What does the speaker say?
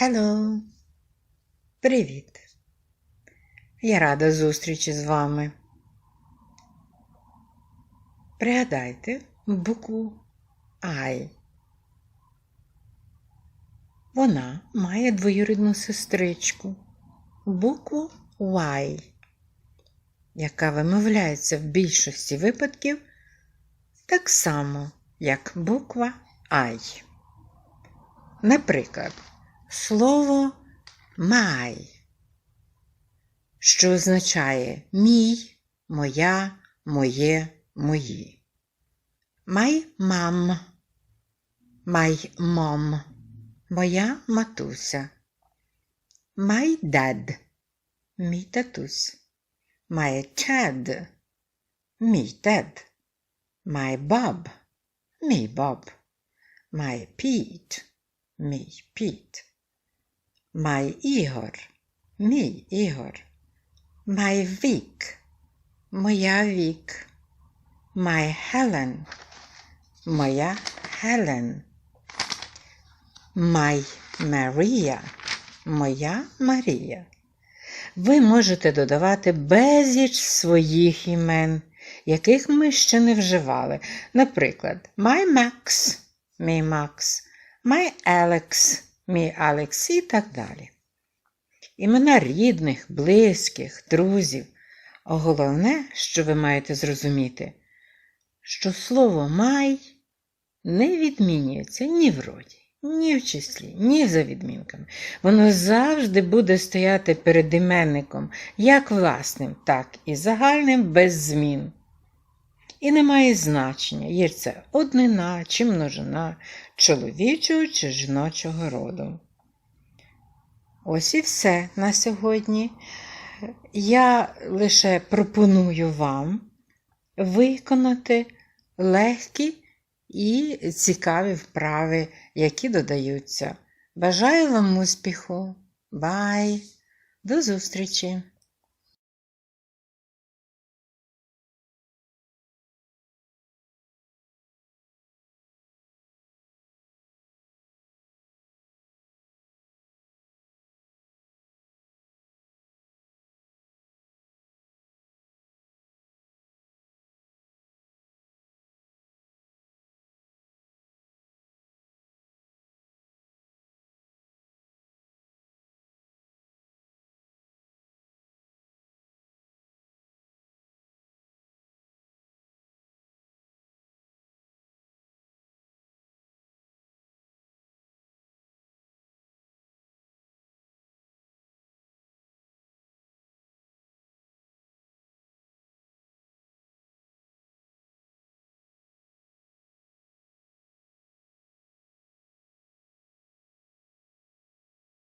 Hello. Привіт. Я рада зустрічі з вами. Пригадайте букву I. Вона має двоюрідну сестричку, букву Y, яка вимовляється в більшості випадків так само, як буква I. Наприклад, слово май, що означає мій, моя, моє, мої. My mom, my mom, моя матуся. My dad, мій татусь. My dad, мій дед. My Bob, мій Боб. My Pete, мій Піт. My Ігор, мій Ігор. My Вік, моя Вік. My Helen, моя Хелен. My Maria, моя Марія. Ви можете додавати безліч своїх імен, яких ми ще не вживали. Наприклад, My Max, мій Макс, My Alex, мій Алекс і так далі. Імена рідних, близьких, друзів. А головне, що ви маєте зрозуміти, що слово май не відмінюється ні в роді, ні в числі, ні за відмінками. Воно завжди буде стояти перед іменником, як власним, так і загальним без змін. І не має значення, є це однина чи множина чоловічого чи жіночого роду. Ось і все на сьогодні. Я лише пропоную вам виконати легкі і цікаві вправи, які додаються. Бажаю вам успіху! Бай! До зустрічі!